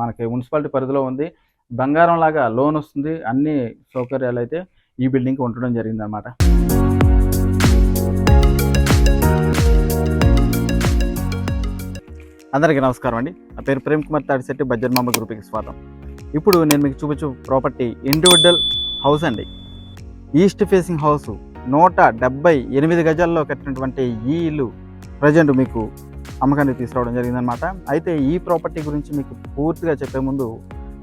మనకి మున్సిపాలిటీ పరిధిలో ఉంది. బంగారం లాగా లోన్ వస్తుంది. అన్ని సౌకర్యాలు అయితే ఈ బిల్డింగ్కి ఉండడం జరిగిందనమాట అందరికీ నమస్కారం అండి. నా పేరు ప్రేమ్ కుమార్ తాడిశెట్టి బడ్జెట్ మామ గ్రూప్కి స్వాగతం. ఇప్పుడు నేను మీకు చూపించు ప్రాపర్టీ ఇండివిజువల్ హౌస్ అండి. ఈస్ట్ ఫేసింగ్ హౌస్ నూట డెబ్బై ఎనిమిది గజాల్లో కట్టినటువంటి ఈ ఇల్లు ప్రజెంట్ మీకు అమ్మకానికి తీసుకురావడం జరిగిందనమాట అయితే ఈ ప్రాపర్టీ గురించి మీకు పూర్తిగా చెప్పే ముందు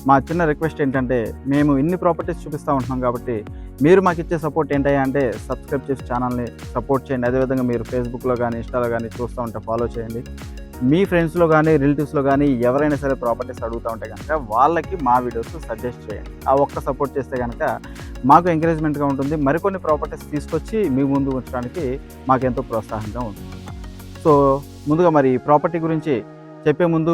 మా చిన్న రిక్వెస్ట్ ఏంటంటే మేము ఇన్ని ప్రాపర్టీస్ చూపిస్తూ ఉంటున్నాం కాబట్టి మీరు మాకు ఇచ్చే సపోర్ట్ ఏంటయ్యా అంటే సబ్స్క్రైబ్ చేసి ఛానల్ని సపోర్ట్ చేయండి. అదేవిధంగా మీరు ఫేస్బుక్లో కానీ ఇన్స్టాలో కానీ చూస్తూ ఉంటే ఫాలో చేయండి. మీ ఫ్రెండ్స్లో కానీ రిలేటివ్స్లో కానీ ఎవరైనా సరే ప్రాపర్టీస్ అడుగుతూ ఉంటే కనుక వాళ్ళకి మా వీడియోస్ సజెస్ట్ చేయండి. ఆ ఒక్క సపోర్ట్ చేస్తే కనుక మాకు ఎంకరేజ్మెంట్గా ఉంటుంది. మరికొన్ని ప్రాపర్టీస్ తీసుకొచ్చి మీ ముందు ఉంచడానికి మాకు ఎంతో ప్రోత్సాహంగా ఉంటుంది. సో ముందుగా మరి ప్రాపర్టీ గురించి చెప్పే ముందు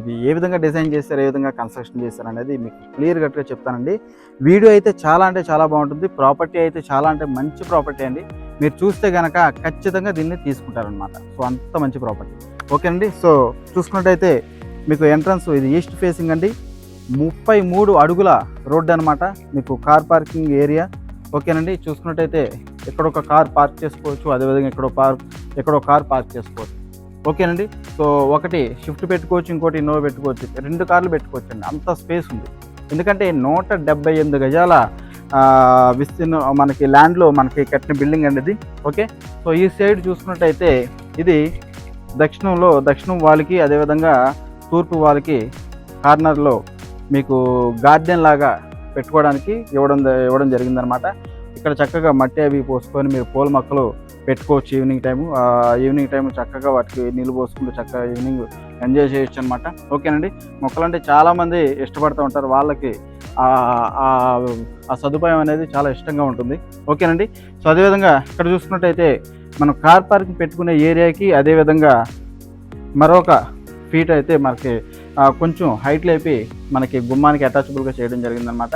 ఇది ఏ విధంగా డిజైన్ చేస్తారు ఏ విధంగా కన్స్ట్రక్షన్ చేస్తారు అనేది మీకు క్లియర్ కట్గా చెప్తానండి. వీడియో అయితే చాలా అంటే చాలా బాగుంటుంది. ప్రాపర్టీ అయితే చాలా అంటే మంచి ప్రాపర్టీ అండి. మీరు చూస్తే కనుక ఖచ్చితంగా దీన్ని తీసుకుంటారనమాట సో అంత మంచి ప్రాపర్టీ. ఓకేనండి. సో చూసుకున్నట్టయితే మీకు ఎంట్రన్స్ ఇది ఈస్ట్ ఫేసింగ్ అండి. ముప్పై మూడు అడుగుల రోడ్డు అనమాట మీకు కార్ పార్కింగ్ ఏరియా. ఓకేనండి. చూసుకున్నట్టయితే ఇక్కడ ఒక కార్ పార్క్ చేసుకోవచ్చు. అదేవిధంగా ఇక్కడ పార్క్ ఎక్కడో కార్ పార్క్ చేసుకోవచ్చు. ఓకేనండి? సో ఒకటి షిఫ్ట్ పెట్టుకోవచ్చు ఇంకోటి ఇన్నోవా పెట్టుకోవచ్చు. రెండు కార్లు పెట్టుకోవచ్చు అండి అంత స్పేస్ ఉంది. ఎందుకంటే నూట డెబ్బై ఎనిమిది గజాల విస్తీర్ణ మనకి ల్యాండ్లో మనకి కట్టిన బిల్డింగ్ అనేది. ఓకే? సో ఈ సైడ్ చూసుకున్నట్టయితే ఇది దక్షిణంలో దక్షిణం వాళ్ళకి అదేవిధంగా తూర్పు వాళ్ళకి కార్నర్లో మీకు గార్డెన్ లాగా పెట్టుకోవడానికి ఇవ్వడం ఇవ్వడం జరిగిందనమాట. ఇక్కడ చక్కగా మట్టి అవి పోసుకొని మీరు పూల మొక్కలు పెట్టుకోవచ్చు ఈవినింగ్ టైము ఈవినింగ్ టైం చక్కగా వాటికి నీళ్ళు పోసుకుంటూ చక్కగా ఈవినింగ్ ఎంజాయ్ చేయొచ్చు అనమాట ఓకేనండి? మొక్కలంటే చాలామంది ఇష్టపడుతూ ఉంటారు. వాళ్ళకి ఆ- ఆ- సదుపాయం అనేది చాలా ఇష్టంగా ఉంటుంది. ఓకేనండి? సో అదేవిధంగా ఇక్కడ చూసుకున్నట్టయితే మనం కార్ పార్కింగ్ పెట్టుకునే ఏరియాకి అదేవిధంగా మరొక ఫీట్ అయితే మనకి కొంచెం హైట్ లేపి మనకి గుమ్మానికి అటాచబుల్గా చేయడం జరిగిందనమాట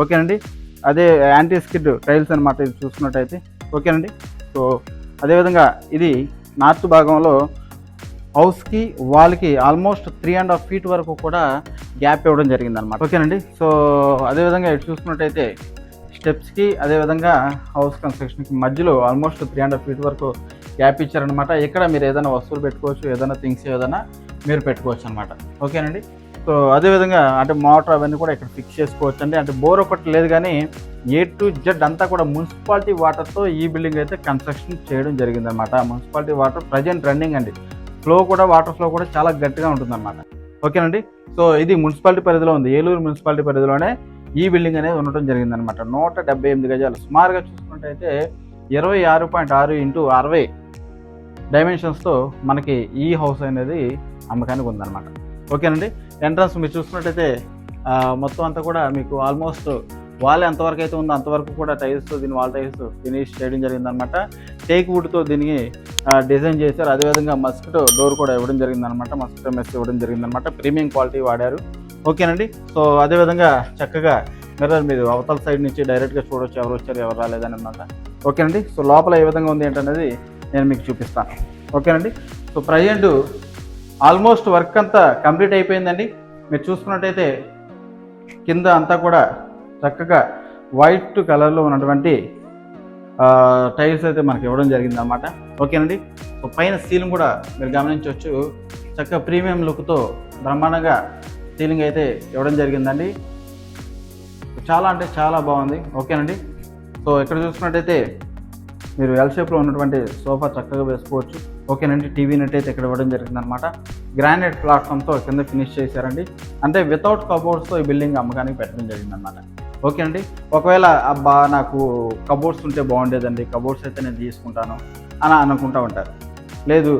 ఓకేనండి? అదే యాంటీ స్కిడ్ టైల్స్ అనమాట ఇది చూసుకున్నట్టయితే. ఓకేనండి? సో అదేవిధంగా ఇది నార్త్ భాగంలో హౌస్కి వాల్కి almost three and half feet వరకు కూడా గ్యాప్ ఇవ్వడం జరిగిందనమాట ఓకేనండి? సో అదేవిధంగా ఇటు చూసుకున్నట్టయితే స్టెప్స్కి అదేవిధంగా హౌస్ కన్స్ట్రక్షన్కి మధ్యలో almost three and half feet వరకు గ్యాప్ ఇచ్చారనమాట ఇక్కడ మీరు ఏదైనా వస్తువులు పెట్టుకోవచ్చు ఏదైనా థింగ్స్ ఏదైనా మీరు పెట్టుకోవచ్చు అనమాట ఓకేనండి? సో అదేవిధంగా అంటే మోటార్ అవన్నీ కూడా ఇక్కడ ఫిక్స్ చేసుకోవచ్చు అండి అంటే బోర్ ఒకటి లేదు కానీ ఏ టు జెడ్ అంతా కూడా మున్సిపాలిటీ వాటర్తో ఈ బిల్డింగ్ అయితే కన్స్ట్రక్షన్ చేయడం జరిగిందనమాట మున్సిపాలిటీ వాటర్ ప్రజెంట్ రన్నింగ్ అండి. ఫ్లో కూడా వాటర్ ఫ్లో కూడా చాలా గట్టిగా ఉంటుందన్నమాట. ఓకేనండి? సో ఇది మున్సిపాలిటీ పరిధిలో ఉంది. ఏలూరు మున్సిపాలిటీ పరిధిలోనే ఈ బిల్డింగ్ అనేది ఉండటం జరిగిందనమాట నూట డెబ్బై ఎనిమిది గజాలు. సుమారుగా చూసుకుంటే ఇరవై ఆరు పాయింట్ ఆరు ఇంటూ అరవై డైమెన్షన్స్తో మనకి ఈ హౌస్ అనేది అమ్మకానికి ఉందన్నమాట. ఓకేనండి? ఎంట్రన్స్ మీరు చూసుకున్నట్టయితే మొత్తం అంతా కూడా మీకు ఆల్మోస్ట్ వాల్ ఎంతవరకు అయితే ఉందో అంతవరకు కూడా టైల్స్ దీని వాల్ టైల్స్ ఫినిష్ చేయడం జరిగిందనమాట టేక్ వుడ్తో దీనికి డిజైన్ చేశారు. అదేవిధంగా మస్కిటో డోర్ కూడా ఇవ్వడం జరిగిందనమాట మస్కిటో మెస్ ఇవ్వడం జరిగిందనమాట ప్రీమియం క్వాలిటీ వాడారు. ఓకేనండి సో అదేవిధంగా చక్కగా మిర్రర్ మీరు అవతల సైడ్ నుంచి డైరెక్ట్గా చూడొచ్చు ఎవరు వచ్చారు ఎవరు రాలేదని ఓకేనండి సో లోపల ఏ విధంగా ఉంది ఏంటనేది నేను మీకు చూపిస్తాను. ఓకేనండి సో ప్రజెంట్ ఆల్మోస్ట్ వర్క్ అంతా కంప్లీట్ అయిపోయిందండి. మీరు చూసుకున్నట్టయితే కింద అంతా కూడా చక్కగా వైట్ కలర్లో ఉన్నటువంటి టైల్స్ అయితే మనకి ఇవ్వడం జరిగింది అనమాట ఓకేనండి? సో పైన సీలింగ్ కూడా మీరు గమనించవచ్చు. చక్కగా ప్రీమియం లుక్తో బ్రహ్మాండంగా సీలింగ్ అయితే ఇవ్వడం జరిగిందండి. చాలా అంటే చాలా బాగుంది. ఓకేనండి? సో ఇక్కడ చూసుకున్నట్టయితే మీరు ఎల్ షేప్లో ఉన్నటువంటి సోఫా చక్కగా వేసుకోవచ్చు. ఓకేనండి టీవీ నెట్ అయితే ఇక్కడ ఇవ్వడం జరిగిందనమాట. గ్రానైట్ ప్లాట్ఫామ్తో కింద ఫినిష్ చేశారండి. అంటే వితౌట్ కబోర్డ్స్తో ఈ బిల్డింగ్ అమ్మకానికి పెట్టడం జరిగిందనమాట. ఓకేనండి ఒకవేళ అబ్బా నాకు కబోర్డ్స్ ఉంటే బాగుండేదండి కబోర్డ్స్ అయితే నేను తీసుకుంటాను అని అనుకుంటా ఉంటారు. లేదు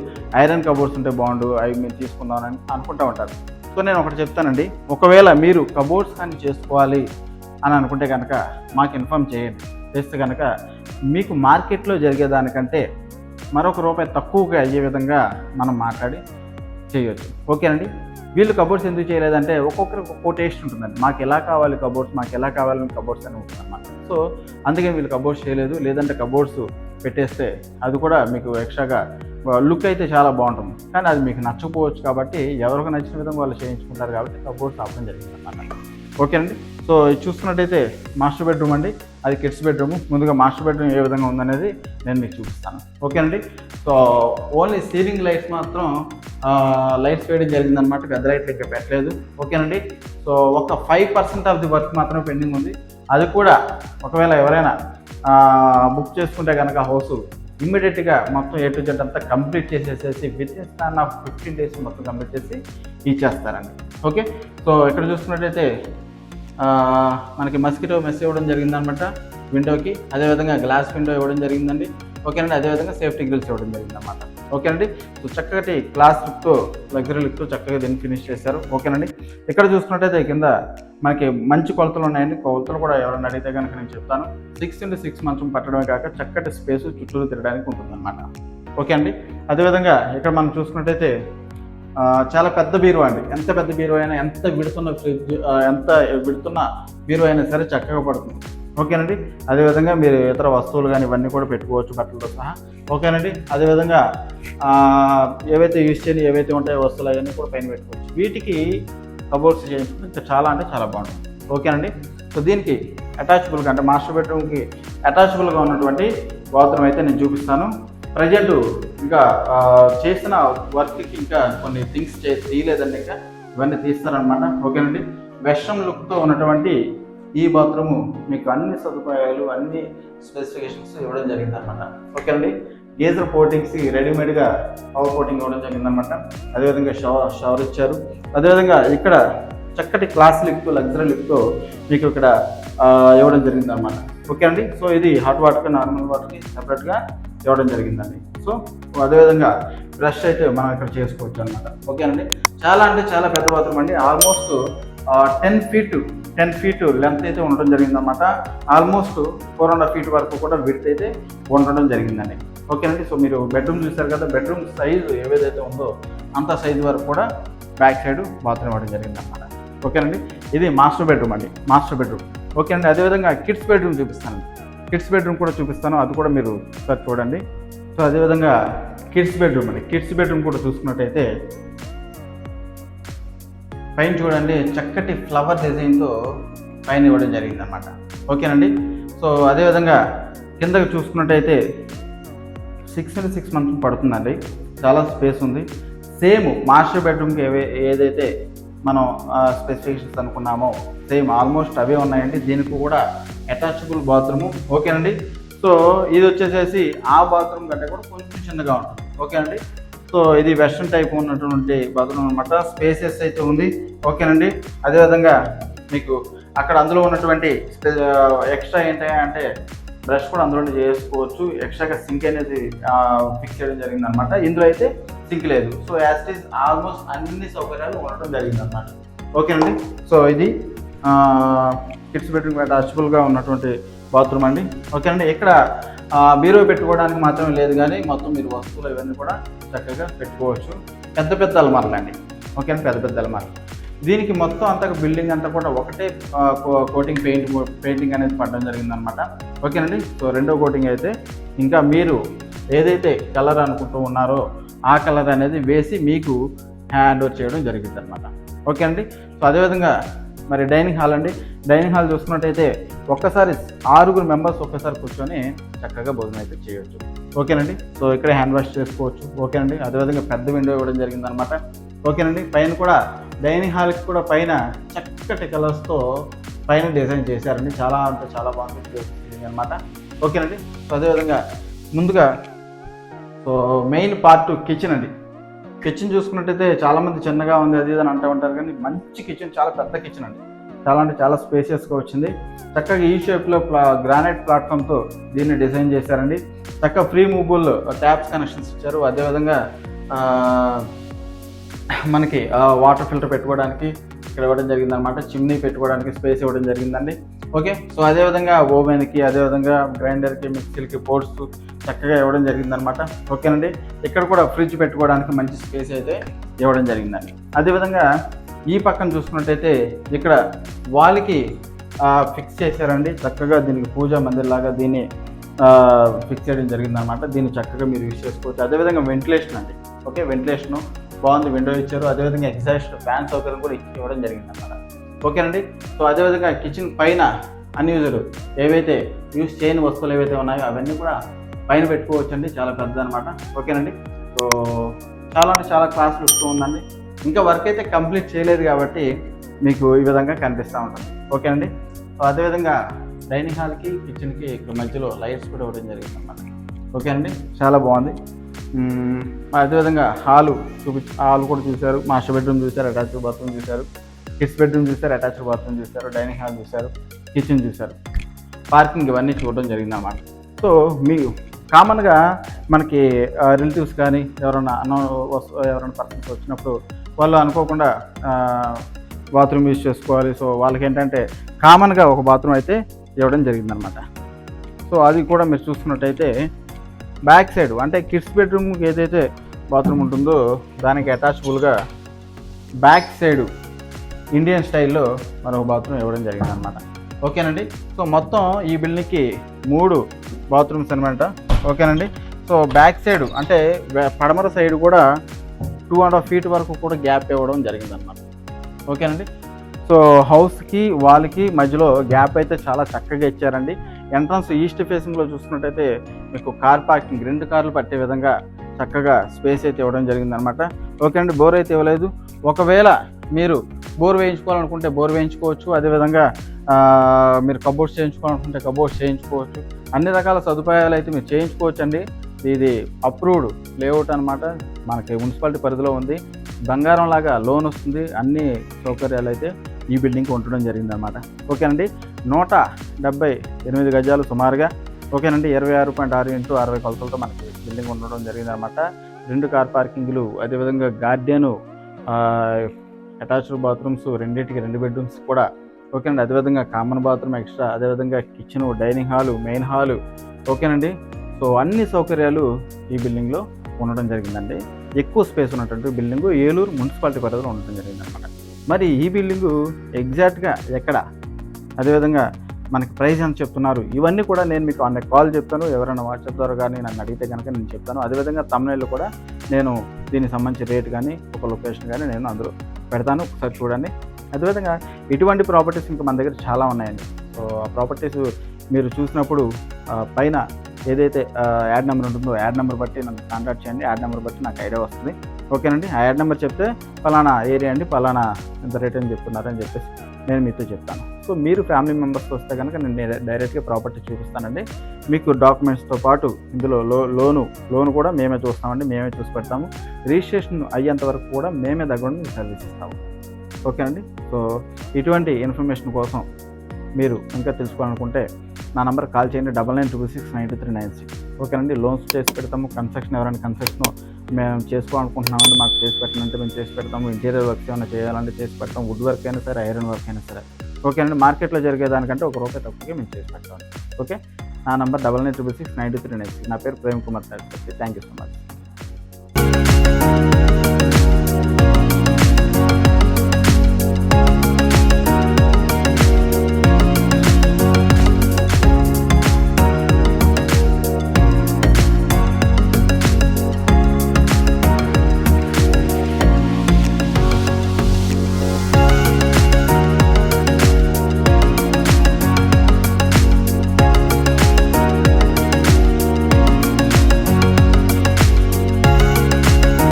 ఐరన్ కబోర్డ్స్ ఉంటే బాగుండు అవి మీరు తీసుకుందామని అనుకుంటా ఉంటారు. సో నేను ఒకటి చెప్తానండి ఒకవేళ మీరు కబోర్డ్స్ కానీ చేసుకోవాలి అని అనుకుంటే కనుక మాకు ఇన్ఫామ్ చేయండి. చేస్తే కనుక మీకు మార్కెట్లో జరిగేదానికంటే మరొక రూపాయి తక్కువగా అయ్యే విధంగా మనం మాట్లాడి చేయొచ్చు. ఓకేనండి? వీళ్ళు కబోర్డ్స్ ఎందుకు చేయలేదంటే ఒక్కొక్కరికి ఒక్కో టేస్ట్ ఉంటుందండి. మాకు ఎలా కావాలి కబోర్డ్స్ మాకు ఎలా కావాలని కబోర్డ్స్ అని ఉంటుంది అన్నమాట. సో అందుకని వీళ్ళు కబోర్డ్స్ చేయలేదు. లేదంటే కబోర్డ్స్ పెట్టేస్తే అది కూడా మీకు ఎక్స్ట్రాగా లుక్ అయితే చాలా బాగుంటుంది. కానీ అది మీకు నచ్చకపోవచ్చు కాబట్టి ఎవరికి నచ్చిన విధంగా వాళ్ళు చేయించుకుంటారు కాబట్టి కబోర్డ్స్ ఆపడం జరిగింది అన్నమాట ఓకే అండి సో ఇది చూస్తున్నట్టయితే మాస్టర్ బెడ్రూమ్ అండి. అది కిడ్స్ బెడ్రూమ్. ముందుగా మాస్టర్ బెడ్రూమ్ ఏ విధంగా ఉందనేది నేను మీకు చూపిస్తాను. ఓకే అండి సో ఓన్లీ సీలింగ్ లైట్స్ మాత్రం లైట్స్ వేయడం జరిగిందనమాట పెద్ద లైట్లు లెక్క పెట్టలేదు. ఓకేనండి? సో ఒక five percent of the work మాత్రమే పెండింగ్ ఉంది. అది కూడా ఒకవేళ ఎవరైనా బుక్ చేసుకుంటే కనుక హౌస్ ఇమ్మీడియట్గా మొత్తం ఏ టు జెడ్ అంతా complete చేసేసేసి within span of fifteen days మొత్తం కంప్లీట్ చేసి ఇచ్చేస్తారండి. ఓకే? సో ఇక్కడ చూసుకున్నట్టయితే మనకి మస్కిటో మెస్ ఇవ్వడం జరిగిందనమాట విండోకి. అదేవిధంగా గ్లాస్ విండో ఇవ్వడం జరిగిందండి. ఓకేనండి అదేవిధంగా సేఫ్టీ గ్రిల్స్ ఇవ్వడం జరిగిందన్నమాట. ఓకేనండి సో చక్కటి క్లాస్ లుక్తో లగ్జరీ లుక్తో చక్కగా దీన్ని ఫినిష్ చేశారు. ఓకేనండి ఇక్కడ చూసుకున్నట్టయితే కింద మనకి మంచి కొలతలు ఉన్నాయండి. కొలతలు కూడా ఎవరైనా అడిగితే కనుక నేను చెప్తాను. సిక్స్ ఇంటూ సిక్స్ మంచం పట్టడమే కాక చక్కటి స్పేస్ చుట్టూరు తిరగడానికి ఉంటుందన్నమాట. ఓకే అండి అదేవిధంగా ఇక్కడ మనం చూసుకున్నట్టయితే చాలా పెద్ద బీరువా అండి. ఎంత పెద్ద బీరువా అయినా ఎంత విడుతున్న ఫ్రిడ్జ్ ఎంత విడుతున్న బీరువా అయినా సరే చక్కగా పడుతుంది. ఓకేనండి? అదేవిధంగా మీరు ఇతర వస్తువులు కానీ ఇవన్నీ కూడా పెట్టుకోవచ్చు బట్టలతో సహా. ఓకేనండి? అదేవిధంగా ఏవైతే యూజ్ చేయని ఏవైతే ఉంటాయో వస్తువులు అవన్నీ కూడా పైన పెట్టుకోవచ్చు. వీటికి కబోర్డ్స్ చేయించడం ఇంకా చాలా అంటే చాలా బాగుంటుంది. ఓకేనండి? సో దీనికి అటాచబుల్గా అంటే మాస్టర్ బెడ్రూమ్కి అటాచబుల్గా ఉన్నటువంటి బాత్రూమ్ అయితే నేను చూపిస్తాను. ప్రజెంట్ ఇంకా చేసిన వర్క్కి ఇంకా కొన్ని థింగ్స్ చే తీయలేదండి ఇంకా. ఇవన్నీ తీస్తారనమాట ఓకేనండి? వెస్ట్రన్ లుక్తో ఉన్నటువంటి ఈ బాత్రూము మీకు అన్ని సదుపాయాలు అన్ని స్పెసిఫికేషన్స్ ఇవ్వడం జరిగింది అనమాట ఓకేనండి? గేజర్ కోటింగ్స్ రెడీమేడ్గా పవర్ కోటింగ్ ఇవ్వడం జరిగిందనమాట అదేవిధంగా షవర్ షవర్ ఇచ్చారు. అదేవిధంగా ఇక్కడ చక్కటి క్లాస్ లిక్తో లగ్జరీ లిక్తో మీకు ఇక్కడ ఇవ్వడం జరిగిందనమాట ఓకే అండి సో ఇది హాట్ వాటర్కి నార్మల్ వాటర్కి సపరేట్గా ఇవ్వడం జరిగిందండి. సో అదేవిధంగా బ్రష్ అయితే మనం ఇక్కడ చేసుకోవచ్చు అనమాట ఓకేనండి? చాలా అంటే చాలా పెద్ద బాత్రూమ్ అండి. Almost ten feet ten feet length అయితే ఉండడం జరిగిందన్నమాట. Almost four and half feet వరకు కూడా విడ్త్ అయితే ఉండడం జరిగిందండి. ఓకేనండి? సో మీరు బెడ్రూమ్ చూసారు కదా బెడ్రూమ్ సైజు ఏవేదైతే ఉందో అంత సైజు వరకు కూడా బ్యాక్ సైడ్ బాత్రూమ్ ఇవ్వడం జరిగిందన్నమాట. ఓకేనండి? ఇది మాస్టర్ బెడ్రూమ్ అండి. Master bedroom. ఓకే అండి అదేవిధంగా కిడ్స్ బెడ్రూమ్ చూపిస్తాను కిడ్స్ బెడ్రూమ్ కూడా చూపిస్తాను. అది కూడా మీరు ఒకసారి చూడండి. సో అదేవిధంగా కిడ్స్ బెడ్రూమ్ అండి. కిడ్స్ బెడ్రూమ్ కూడా చూసుకున్నట్టయితే పైన చూడండి చక్కటి ఫ్లవర్ డిజైన్తో పైన ఇవ్వడం జరిగింది అనమాట ఓకేనండి? సో అదేవిధంగా కిందకి చూసుకున్నట్టయితే సిక్స్ అండ్ సిక్స్ మంత్స్ పడుతుందండి. చాలా స్పేస్ ఉంది. సేమ్ మాస్టర్ బెడ్రూమ్కి ఏవే ఏదైతే మనం స్పెసిఫికేషన్స్ అనుకున్నామో సేమ్ ఆల్మోస్ట్ అవే ఉన్నాయండి. దీనికి కూడా అటాచబుల్ బాత్రూము. ఓకేనండి? సో ఇది వచ్చేసేసి ఆ బాత్రూమ్ కంటే కూడా కొంచెం చిన్నగా ఉంటుంది. ఓకేనండి? సో ఇది వెస్ట్రన్ టైప్ ఉన్నటువంటి బాత్రూమ్ అనమాట స్పేసెస్ అయితే ఉంది. ఓకేనండి? అదేవిధంగా మీకు అక్కడ అందులో ఉన్నటువంటి ఎక్స్ట్రా ఏంటి అంటే బ్రష్ కూడా అందులోనే చేసుకోవచ్చు. ఎక్స్ట్రాగా సింక్ అనేది ఫిక్స్ చేయడం జరిగింది అనమాట ఇందులో అయితే సింక్ లేదు. So as it is almost అన్ని సౌకర్యాలు ఉండటం జరిగింది అనమాట ఓకేనండి? సో ఇది కిడ్స్ బెడ్రూమ్ అటాచబుల్గా ఉన్నటువంటి బాత్రూమ్ అండి. ఓకేనండి ఇక్కడ బీరో పెట్టుకోవడానికి మాత్రమే లేదు కానీ మొత్తం మీరు వస్తువులు ఇవన్నీ కూడా చక్కగా పెట్టుకోవచ్చు. పెద్ద పెద్ద అలమారలండి అండి. ఓకేనా పెద్ద పెద్ద అలమారలు. దీనికి మొత్తం అంతా బిల్డింగ్ అంతా కూడా ఒకటే కో- కోటింగ్ పెయింట్ పెయింటింగ్ అనేది పడడం జరిగిందనమాట ఓకేనండి సో రెండో కోటింగ్ అయితే ఇంకా మీరు ఏదైతే కలర్ అనుకుంటూ ఉన్నారో ఆ కలర్ అనేది వేసి మీకు హ్యాండ్ ఓవర్ చేయడం జరిగింది అనమాట ఓకే అండి సో అదేవిధంగా మరి డైనింగ్ హాల్ అండి. డైనింగ్ హాల్ చూసుకున్నట్టయితే ఒక్కసారి ఆరుగురు మెంబర్స్ ఒక్కసారి కూర్చొని చక్కగా భోజనం అయితే చేయొచ్చు. ఓకేనండి? సో ఇక్కడ హ్యాండ్ వాష్ చేసుకోవచ్చు. ఓకేనండి? అదేవిధంగా పెద్ద విండో ఇవ్వడం జరిగిందనమాట. ఓకేనండి? పైన కూడా డైనింగ్ హాల్కి కూడా పైన చక్కటి కలర్స్తో పైన డిజైన్ చేశారండి. చాలా అంటే చాలా బాగుంటుంది అనమాట. ఓకేనండి? సో అదేవిధంగా ముందుగా సో మెయిన్ పార్ట్ కిచెన్ అండి. కిచెన్ చూసుకున్నట్టయితే చాలామంది చిన్నగా ఉంది అది ఇది అని అంటూ ఉంటారు. కానీ మంచి కిచెన్ చాలా పెద్ద కిచెన్ అండి. చాలా అంటే చాలా స్పేసియస్గా వచ్చింది. చక్కగా ఈ షేప్లో ప్లా గ్రానైట్ ప్లాట్ఫామ్తో దీన్ని డిజైన్ చేశారండి. చక్కగా ఫ్రీ మూబుల్ ట్యాప్స్ కనెక్షన్స్ ఇచ్చారు. అదేవిధంగా మనకి వాటర్ ఫిల్టర్ పెట్టుకోవడానికి ఇక్కడ ఇవ్వడం జరిగిందనమాట చిమ్నీ పెట్టుకోవడానికి స్పేస్ ఇవ్వడం జరిగిందండి. ఓకే? సో అదేవిధంగా ఓవెన్కి అదేవిధంగా గ్రైండర్కి మిక్సీలకి పోర్ట్స్ చక్కగా ఇవ్వడం జరిగిందనమాట ఓకేనండి? ఇక్కడ కూడా ఫ్రిడ్జ్ పెట్టుకోవడానికి మంచి స్పేస్ అయితే ఇవ్వడం జరిగిందండి. అదేవిధంగా ఈ పక్కన చూసుకున్నట్టయితే ఇక్కడ వాళ్ళకి ఫిక్స్ చేశారండి. చక్కగా దీనికి పూజా మందిర్లాగా దీన్ని ఫిక్స్ చేయడం జరిగిందనమాట దీన్ని చక్కగా మీరు యూజ్ చేసుకోవచ్చు. అదేవిధంగా వెంటిలేషన్ అండి. ఓకే? వెంటిలేషన్ బాగుంది విండో ఇచ్చారు. అదేవిధంగా ఎగ్జాస్ట్ ఫ్యాన్ సౌకర్యం కూడా ఇచ్చి ఇవ్వడం జరిగిందన్నమాట. ఓకేనండి? సో అదేవిధంగా కిచెన్ పైన అన్యూజుడ్ ఏవైతే యూస్ చేయని వస్తువులు ఏవైతే ఉన్నాయో అవన్నీ కూడా పైన పెట్టుకోవచ్చండి. చాలా పెద్ద అనమాట ఓకేనండి? సో చాలా అంటే చాలా క్లాస్ వస్తూ ఉందండి. ఇంకా వర్క్ అయితే కంప్లీట్ చేయలేదు కాబట్టి మీకు ఈ విధంగా కనిపిస్తూ ఉంటుంది. ఓకేనండి? సో అదేవిధంగా డైనింగ్ హాల్కి కిచెన్కి ఇక్కడ మధ్యలో లైట్స్ కూడా ఇవ్వడం జరిగింది అనమాట ఓకేనండి? చాలా బాగుంది. అదేవిధంగా హాలు చూపి హాల్ కూడా చూశారు. మాస్టర్ బెడ్రూమ్ చూశారు. అటాచ్ బాత్రూమ్ చూశారు. కిడ్స్ బెడ్రూమ్ చూశారు అటాచ్డ్ బాత్రూమ్ చూశారు డైనింగ్ హాల్ చూశారు కిచెన్ చూశారు. పార్కింగ్ ఇవన్నీ చూడడం జరిగింది అన్నమాట సో మీ కామన్గా మనకి రిలేటివ్స్ కానీ ఎవరైనా అన్న ఎవరైనా పర్సన్స్ వచ్చినప్పుడు వాళ్ళు అనుకోకుండా బాత్రూమ్ యూజ్ చేసుకోవాలి. సో వాళ్ళకి ఏంటంటే కామన్గా ఒక బాత్రూమ్ అయితే ఇవ్వడం జరిగిందనమాట సో అది కూడా మీరు చూసుకున్నట్టయితే బ్యాక్ సైడ్ అంటే కిడ్స్ బెడ్రూమ్కి ఏదైతే బాత్రూమ్ ఉంటుందో దానికి అటాచబుల్గా బ్యాక్ సైడ్ ఇండియన్ స్టైల్లో మరొక బాత్రూమ్ ఇవ్వడం జరిగింది అనమాట ఓకేనండి? సో మొత్తం ఈ బిల్డింగ్కి మూడు బాత్రూమ్స్ అనమాట ఓకేనండి? సో బ్యాక్ సైడ్ అంటే పడమర సైడ్ కూడా టూ అండ్ హాఫ్ ఫీట్ వరకు కూడా గ్యాప్ ఇవ్వడం జరిగింది అనమాట ఓకేనండి? సో హౌస్కి వాళ్ళకి మధ్యలో గ్యాప్ అయితే చాలా చక్కగా ఇచ్చారండి. ఎంట్రన్స్ ఈస్ట్ ఫేసింగ్లో చూసుకున్నట్టయితే మీకు కార్ పార్కింగ్ రెండు కార్లు పట్టే విధంగా చక్కగా స్పేస్ అయితే ఇవ్వడం జరిగింది అనమాట ఓకే అండి బోర్ అయితే ఇవ్వలేదు. ఒకవేళ మీరు బోర్ వేయించుకోవాలనుకుంటే బోర్ వేయించుకోవచ్చు అదేవిధంగా మీరు కబోర్డ్స్ చేయించుకోవాలనుకుంటే కబోర్డ్స్ చేయించుకోవచ్చు. అన్ని రకాల సదుపాయాలు అయితే మీరు చేయించుకోవచ్చు అండి ఇది అప్రూవ్డ్ లేఅవుట్ అనమాట మనకి మున్సిపాలిటీ పరిధిలో ఉంది. బంగారం లాగా లోన్ వస్తుంది. అన్ని సౌకర్యాలు అయితే ఈ బిల్డింగ్కి ఉండడం జరిగింది అనమాట ఓకేనండి? నూట డెబ్బై ఎనిమిది గజాలు సుమారుగా. ఓకేనండి? ఇరవై ఆరు పాయింట్ ఆరు ఇంటూ అరవై కొలతలతో మనకి బిల్డింగ్ ఉండడం జరిగింది అనమాట రెండు కార్ పార్కింగ్లు అదేవిధంగా గార్డెను అటాచ్డ్ బాత్రూమ్స్ రెండింటికి రెండు బెడ్రూమ్స్ కూడా. ఓకేనండి అదేవిధంగా కామన్ బాత్రూమ్ ఎక్స్ట్రా అదేవిధంగా kitchen dining hall main hall ఓకేనండి? సో అన్ని సౌకర్యాలు ఈ బిల్డింగ్లో ఉండడం జరిగిందండి. ఎక్కువ స్పేస్ ఉన్నటువంటి బిల్డింగ్ ఏలూరు మున్సిపాలిటీ పరిధిలో ఉండడం జరిగింది అనమాట మరి ఈ బిల్డింగు ఎగ్జాక్ట్గా ఎక్కడ? అదేవిధంగా మనకి ప్రైస్ ఎంత చెప్తున్నారు? ఇవన్నీ కూడా నేను మీకు అన్న కాల్ చెప్తాను. ఎవరైనా వాట్సాప్ ద్వారా కానీ నన్ను అడిగితే కనుక నేను చెప్తాను. అదేవిధంగా తమిళలో కూడా నేను దీనికి సంబంధించి రేట్ కానీ ఒక లొకేషన్ కానీ నేను అందులో పెడతాను. ఒకసారి చూడండి. అదేవిధంగా ఇటువంటి ప్రాపర్టీస్ ఇంకా మన దగ్గర చాలా ఉన్నాయండి. సో ఆ ప్రాపర్టీస్ మీరు చూసినప్పుడు పైన ఏదైతే యాడ్ నెంబర్ ఉంటుందో యాడ్ నెంబర్ బట్టి నన్ను కాంటాక్ట్ చేయండి. యాడ్ నెంబర్ బట్టి నాకు ఐడియా వస్తుంది. ఓకేనండి. ఆ యాడ్ నెంబర్ చెప్తే పలానా ఏరియా అండి పలానా ఇంత రేట్ అని చెప్తున్నారని చెప్పేసి నేను మీతో చెప్తాను. సో మీరు ఫ్యామిలీ మెంబర్స్తో వస్తే కనుక నేను డైరెక్ట్గా ప్రాపర్టీ చూపిస్తానండి. మీకు డాక్యుమెంట్స్తో పాటు ఇందులో లో లోను లోను కూడా మేమే చూస్తామండి మేమే చూసి పెడతాము. రిజిస్ట్రేషన్ అయ్యేంత వరకు కూడా మేమే దగ్గర మీకు సర్వీస్ ఇస్తాము. ఓకేనండి సో ఇటువంటి ఇన్ఫర్మేషన్ కోసం మీరు ఇంకా తెలుసుకోవాలనుకుంటే నా నంబర్ కాల్ చేయండి double nine two six nine three nine six. ఓకేనండి లోన్స్ చేసి పెడతాము. కన్స్ట్రక్షన్ ఎవరైనా కన్స్ట్రక్షన్ మేము చేసుకోవాలనుకుంటున్నామంటే మాకు చేసి పెట్టనంటే మేము చేసి పెడతాము. ఇంటీరియర్ వర్క్స్ ఏమైనా చేయాలంటే చేసి పెడతాం వుడ్ వర్క్ అయినా సరే ఐరన్ వర్క్ అయినా సరే. ఓకేనండి మార్కెట్లో జరిగేదానికంటే ఒక రూపాయి తక్కువగా మేము చేసి పెడతాం ఓకే? నా number double nine triple six nine three nine నా పేరు Prem Kumar thank you so much.